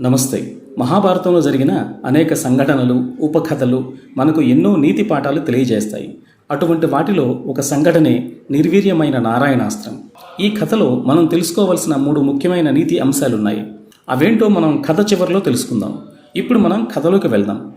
నమస్తే. మహాభారతంలో జరిగిన అనేక సంఘటనలు ఉపకథలు మనకు ఎన్నో నీతి పాఠాలు తెలియజేస్తాయి. అటువంటి వాటిలో ఒక సంఘటనే నిర్వీర్యమైన నారాయణాస్త్రం. ఈ కథలో మనం తెలుసుకోవలసిన మూడు ముఖ్యమైన నీతి అంశాలున్నాయి. అవేంటో మనం కథ చివరిలో తెలుసుకుందాం. ఇప్పుడు మనం కథలోకి వెళ్దాం.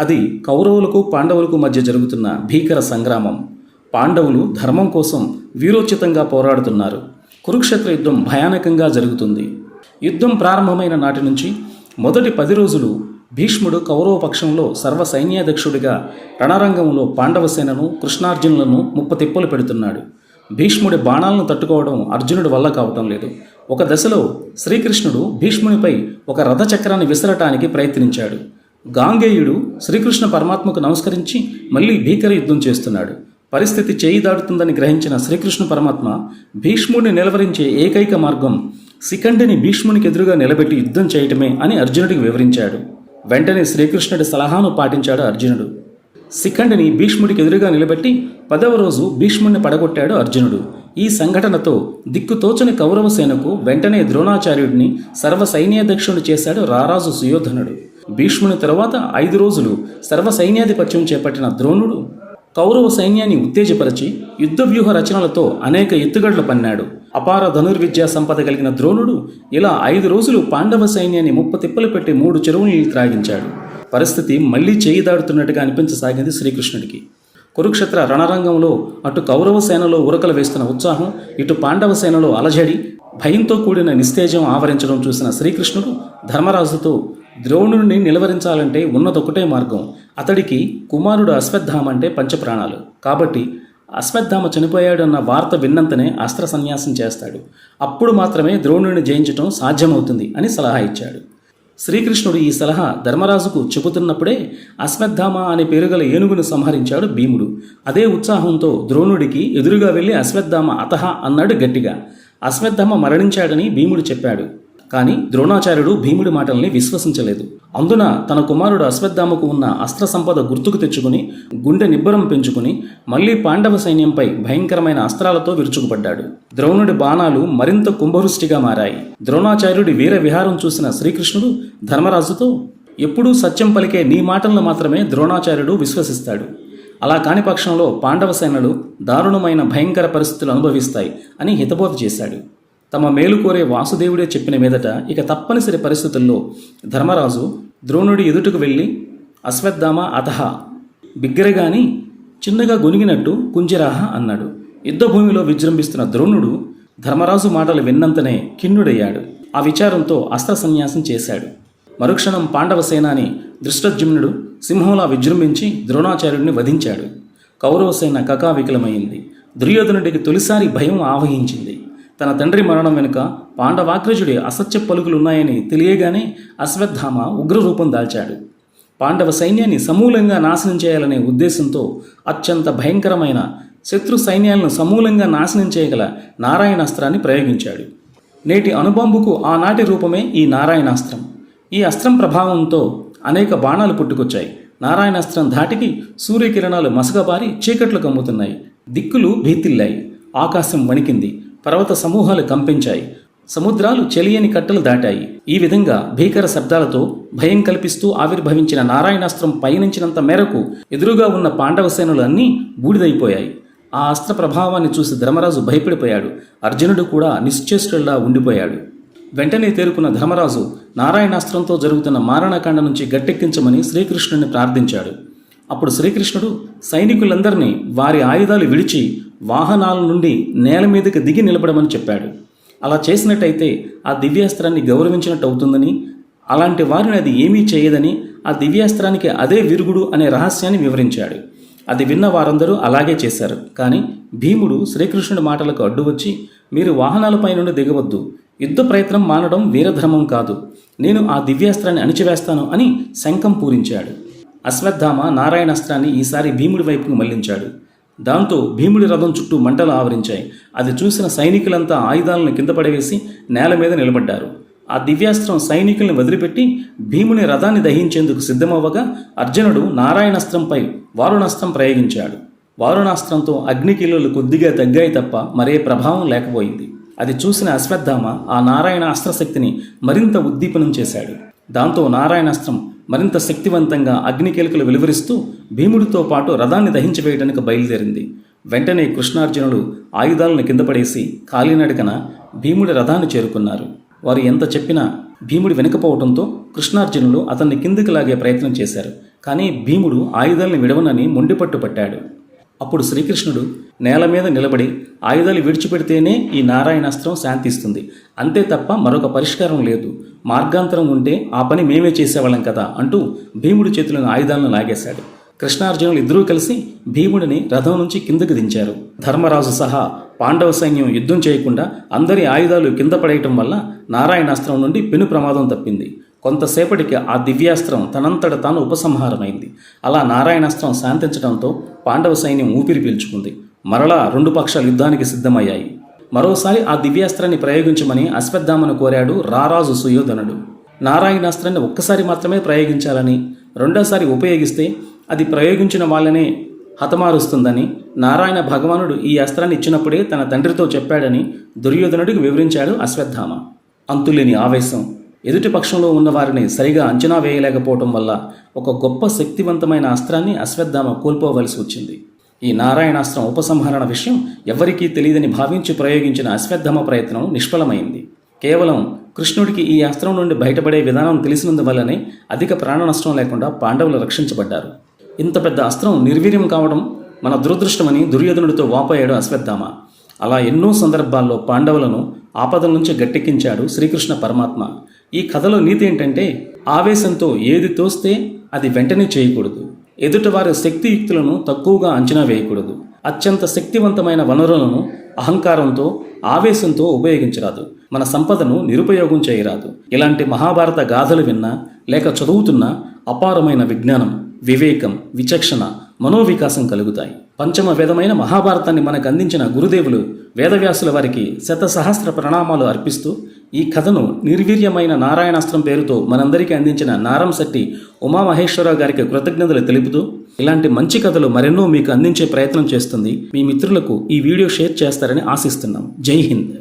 అది కౌరవులకు పాండవులకు మధ్య జరుగుతున్న భీకర సంగ్రామం. పాండవులు ధర్మం కోసం వీరోచితంగా పోరాడుతున్నారు. కురుక్షేత్ర యుద్ధం భయానకంగా జరుగుతుంది. యుద్ధం ప్రారంభమైన నాటి నుంచి మొదటి పది రోజులు భీష్ముడు కౌరవ పక్షంలో సర్వ సైన్యాధ్యక్షుడిగా రణరంగంలో పాండవ సేనను కృష్ణార్జునులను ముప్పతిప్పలు పెడుతున్నాడు. భీష్ముడి బాణాలను తట్టుకోవడం అర్జునుడి వల్ల కావటం లేదు. ఒక దశలో శ్రీకృష్ణుడు భీష్మునిపై ఒక రథచక్రాన్ని విసరటానికి ప్రయత్నించాడు. గాంగేయుడు శ్రీకృష్ణ పరమాత్మకు నమస్కరించి మళ్ళీ భీకర యుద్ధం చేస్తున్నాడు. పరిస్థితి చేయి దాడుతుందని గ్రహించిన శ్రీకృష్ణ పరమాత్మ భీష్ముడిని నిలవరించే ఏకైక మార్గం శిఖండిని భీష్మునికి ఎదురుగా నిలబెట్టి యుద్ధం చేయటమే అని అర్జునుడికి వివరించాడు. వెంటనే శ్రీకృష్ణుడి సలహాను పాటించాడు అర్జునుడు. శిఖండిని భీష్ముడికి ఎదురుగా నిలబెట్టి పదవ రోజు భీష్ముడిని పడగొట్టాడు అర్జునుడు. ఈ సంఘటనతో దిక్కుతోచని కౌరవ సేనకు వెంటనే ద్రోణాచార్యుడిని సర్వ సైన్యాధ్యక్షుడు చేశాడు రారాజు సుయోధనుడు. భీష్ముని తరువాత ఐదు రోజులు సర్వ సైన్యాధిపత్యం చేపట్టిన ద్రోణుడు కౌరవ సైన్యాన్ని ఉత్తేజపరిచి యుద్ధ వ్యూహ రచనలతో అనేక ఎత్తుగడలు పన్నాడు. అపార ధనుర్విద్యా సంపద కలిగిన ద్రోణుడు ఇలా ఐదు రోజులు పాండవ సైన్యాన్ని ముప్ప తిప్పలు పెట్టి మూడు చెరువులు త్రాగించాడు. పరిస్థితి మళ్ళీ చేయి దాడుతున్నట్టుగా అనిపించసాగింది శ్రీకృష్ణుడికి. కురుక్షేత్ర రణరంగంలో అటు కౌరవ సేనలో ఉరకలు వేస్తున్న ఉత్సాహం ఇటు పాండవ సేనలో అలజడి భయంతో కూడిన నిస్తేజం ఆవరించడం చూసిన శ్రీకృష్ణుడు ధర్మరాజుతో ద్రోణుడిని నిలవరించాలంటే ఉన్నదొకటే మార్గం అతడికి కుమారుడు అశ్వత్థామంటే పంచప్రాణాలు. కాబట్టి అశ్వత్థామ చనిపోయాడు అన్న వార్త విన్నంతనే అస్త్ర సన్యాసం చేస్తాడు. అప్పుడు మాత్రమే ద్రోణుడిని జయించటం సాధ్యమవుతుంది అని సలహా ఇచ్చాడు. శ్రీకృష్ణుడు ఈ సలహా ధర్మరాజుకు చెబుతున్నప్పుడే అశ్వత్థామ అనే పేరు గల ఏనుగును సంహరించాడు భీముడు. అదే ఉత్సాహంతో ద్రోణుడికి ఎదురుగా వెళ్ళి అశ్వత్థామ అతహ అన్నాడు గట్టిగా. అశ్వత్థామ మరణించాడని భీముడు చెప్పాడు. కానీ ద్రోణాచార్యుడు భీముడి మాటల్ని విశ్వసించలేదు. అందున తన కుమారుడు అశ్వత్థామకు ఉన్న అస్త్ర సంపద గుర్తుకు తెచ్చుకుని గుండె నిబ్బరం పెంచుకుని మళ్ళీ పాండవ సైన్యంపై భయంకరమైన అస్త్రాలతో విరుచుకుపడ్డాడు. ద్రోణుడి బాణాలు మరింత కుంభవృష్టిగా మారాయి. ద్రోణాచార్యుడి వీర విహారం చూసిన శ్రీకృష్ణుడు ధర్మరాజుతో ఎప్పుడూ సత్యం పలికే నీ మాటలను మాత్రమే ద్రోణాచార్యుడు విశ్వసిస్తాడు. అలా కాని పక్షంలో పాండవ సేనలు దారుణమైన భయంకర పరిస్థితులు అనుభవిస్తాయి అని హితబోధ చేశాడు. తమ మేలు కోరే వాసుదేవుడే చెప్పిన మీదట ఇక తప్పనిసరి పరిస్థితుల్లో ధర్మరాజు ద్రోణుడి ఎదుటకు వెళ్ళి అశ్వత్థామ అతహ బిగ్గరగాని చిన్నగా గొనిగినట్టు కుంజరాహ అన్నాడు. యుద్ధభూమిలో విజృంభిస్తున్న ద్రోణుడు ధర్మరాజు మాటలు విన్నంతనే ఖిన్నుడయ్యాడు. ఆ విచారంతో అస్త్ర సన్యాసం చేశాడు. మరుక్షణం పాండవ సేనాని దృష్టజుమ్నుడు సింహంలా విజృంభించి ద్రోణాచార్యుడిని వధించాడు. కౌరవసేన కకావికలమైంది. దుర్యోధనుడికి తొలిసారి భయం ఆవహించింది. తన తండ్రి మరణం వెనుక పాండవాగ్రజుడి అసత్య పలుకులున్నాయని తెలియగానే అశ్వత్థామ ఉగ్రరూపం దాల్చాడు. పాండవ సైన్యాన్ని సమూలంగా నాశనం చేయాలనే ఉద్దేశంతో అత్యంత భయంకరమైన శత్రు సైన్యాలను సమూలంగా నాశనం చేయగల నారాయణాస్త్రాన్ని ప్రయోగించాడు. నేటి అణుబాంబుకు ఆనాటి రూపమే ఈ నారాయణాస్త్రం. ఈ అస్త్రం ప్రభావంతో అనేక బాణాలు పుట్టుకొచ్చాయి. నారాయణాస్త్రం ధాటికి సూర్యకిరణాలు మసగబారి చీకట్లు కమ్ముతున్నాయి. దిక్కులు భీతిల్లాయి. ఆకాశం వణికింది. పర్వత సమూహాలు కంపించాయి. సముద్రాలు చెలియని కట్టలు దాటాయి. ఈ విధంగా భీకర శబ్దాలతో భయం కల్పిస్తూ ఆవిర్భవించిన నారాయణాస్త్రం పయనించినంత మేరకు ఎదురుగా ఉన్న పాండవ సేనలు అన్నీ బూడిదైపోయాయి. ఆ అస్త్ర ప్రభావాన్ని చూసి ధర్మరాజు భయపడిపోయాడు. అర్జునుడు కూడా నిశ్చేష్టుల్లా ఉండిపోయాడు. వెంటనే తేరుకున్న ధర్మరాజు నారాయణాస్త్రంతో జరుగుతున్న మారణకాండ నుంచి గట్టెక్కించమని శ్రీకృష్ణుని ప్రార్థించాడు. అప్పుడు శ్రీకృష్ణుడు సైనికులందరినీ వారి ఆయుధాలు విడిచి వాహనాల నుండి నేల మీదకి దిగి నిలబడమని చెప్పాడు. అలా చేసినట్టయితే ఆ దివ్యాస్త్రాన్ని గౌరవించినట్టు అవుతుందని అలాంటి వారిని అది ఏమీ చేయదని ఆ దివ్యాస్త్రానికి అదే విరుగుడు అనే రహస్యాన్ని వివరించాడు. అది విన్న వారందరూ అలాగే చేశారు. కానీ భీముడు శ్రీకృష్ణుడి మాటలకు అడ్డు వచ్చి మీరు వాహనాలపై నుండి దిగవద్దు. యుద్ధ ప్రయత్నం మానడం వీరధర్మం కాదు. నేను ఆ దివ్యాస్త్రాన్ని అణిచివేస్తాను అని శంఖం పూరించాడు. అశ్వత్థామ నారాయణాస్త్రాన్ని ఈసారి భీముడి వైపుకు మళ్ళించాడు. దాంతో భీముడి రథం చుట్టూ మంటలు ఆవరించాయి. అది చూసిన సైనికులంతా ఆయుధాలను కింద పడవేసి నేల మీద నిలబడ్డారు. ఆ దివ్యాస్త్రం సైనికుల్ని వదిలిపెట్టి భీముని రథాన్ని దహించేందుకు సిద్ధమవ్వగా అర్జునుడు నారాయణాస్త్రంపై వారుణాస్త్రం ప్రయోగించాడు. వారుణాస్త్రంతో అగ్నికిల్లులు కొద్దిగా తగ్గాయి తప్ప మరే ప్రభావం లేకపోయింది. అది చూసిన అశ్వత్థామ ఆ నారాయణ అస్త్రశక్తిని మరింత ఉద్దీపనం చేశాడు. దాంతో నారాయణాస్త్రం మరింత శక్తివంతంగా అగ్నికేలికలు వెలువరిస్తూ భీముడితో పాటు రథాన్ని దహించివేయడానికి బయలుదేరింది. వెంటనే కృష్ణార్జునులు ఆయుధాలను కింద పడేసి కాలినడకన భీముడి రథాన్ని చేరుకున్నారు. వారు ఎంత చెప్పినా భీముడు వెనుకపోవడంతో కృష్ణార్జునులు అతన్ని కిందికి లాగే ప్రయత్నం చేశారు. కానీ భీముడు ఆయుధాలను విడవనని మొండిపట్టు పట్టాడు. అప్పుడు శ్రీకృష్ణుడు నేల మీద నిలబడి ఆయుధాలు విడిచిపెడితేనే ఈ నారాయణాస్త్రం శాంతిస్తుంది. అంతే తప్ప మరొక పరిష్కారం లేదు. మార్గాంతరం ఉంటే ఆ పని మేమే చేసేవాళ్ళం కదా అంటూ భీముడి చేతులను ఆయుధాలను లాగేశాడు. కృష్ణార్జునులు ఇద్దరూ కలిసి భీముడిని రథం నుంచి కిందకు దించారు. ధర్మరాజు సహా పాండవ సైన్యం యుద్ధం చేయకుండా అందరి ఆయుధాలు కింద పడేయటం వల్ల నారాయణాస్త్రం నుండి పెను ప్రమాదం తప్పింది. కొంతసేపటికి ఆ దివ్యాస్త్రం తనంతట తాను ఉపసంహారమైంది. అలా నారాయణాస్త్రం శాంతించడంతో పాండవ సైన్యం ఊపిరి పీల్చుకుంది. మరలా రెండు పక్షాలు యుద్ధానికి సిద్ధమయ్యాయి. మరోసారి ఆ దివ్యాస్త్రాన్ని ప్రయోగించమని అశ్వత్థామను కోరాడు రారాజు సుయోధనుడు. నారాయణాస్త్రాన్ని ఒక్కసారి మాత్రమే ప్రయోగించాలని రెండోసారి ఉపయోగిస్తే అది ప్రయోగించిన వాళ్ళనే హతమారుస్తుందని నారాయణ భగవానుడు ఈ అస్త్రాన్ని ఇచ్చినప్పుడే తన తండ్రితో చెప్పాడని దుర్యోధనుడికి వివరించాడు అశ్వత్థామ. అంతులేని ఆవేశం. ఎదుటి పక్షంలో ఉన్నవారిని సరిగా అంచనా వేయలేకపోవటం వల్ల ఒక గొప్ప శక్తివంతమైన అస్త్రాన్ని అశ్వత్థామ కోల్పోవలసి వచ్చింది. ఈ నారాయణాస్త్రం ఉపసంహరణ విషయం ఎవరికీ తెలియదని భావించి ప్రయోగించిన అశ్వత్థమ ప్రయత్నం నిష్ఫలమైంది. కేవలం కృష్ణుడికి ఈ అస్త్రం నుండి బయటపడే విధానం తెలిసినందువల్లనే అధిక ప్రాణ నష్టం లేకుండా పాండవులు రక్షించబడ్డారు. ఇంత పెద్ద అస్త్రం నిర్వీర్యం కావడం మన దురదృష్టమని దుర్యోధనుడితో వాపోయాడు అశ్వత్థామ. అలా ఎన్నో సందర్భాల్లో పాండవులను ఆపదల నుంచి గట్టెక్కించాడు శ్రీకృష్ణ పరమాత్మ. ఈ కథలో నీతి ఏంటంటే ఆవేశంతో ఏది తోస్తే అది వెంటనే చేయకూడదు. ఎదుటివారి శక్తియుక్తులను తక్కువగా అంచనా వేయకూడదు. అత్యంత శక్తివంతమైన వనరులను అహంకారంతో ఆవేశంతో ఉపయోగించరాదు. మన సంపదను నిరుపయోగం చేయరాదు. ఇలాంటి మహాభారత గాథలు విన్నా లేక చదువుతున్నా అపారమైన విజ్ఞానం వివేకం విచక్షణ మనోవికాసం కలుగుతాయి. పంచమ వేదమైన మహాభారతాన్ని మనకు అందించిన గురుదేవులు వేదవ్యాసుల వారికి శత సహస్ర ప్రణామాలు అర్పిస్తూ ఈ కథను నిర్వీర్యమైన నారాయణాస్త్రం పేరుతో మనందరికీ అందించిన నారంశెట్టి ఉమామహేశ్వరరావు గారికి కృతజ్ఞతలు తెలుపుతూ ఇలాంటి మంచి కథలు మరెన్నో మీకు అందించే ప్రయత్నం చేస్తుంది. మీ మిత్రులకు ఈ వీడియో షేర్ చేస్తారని ఆశిస్తున్నాం. జై హింద్.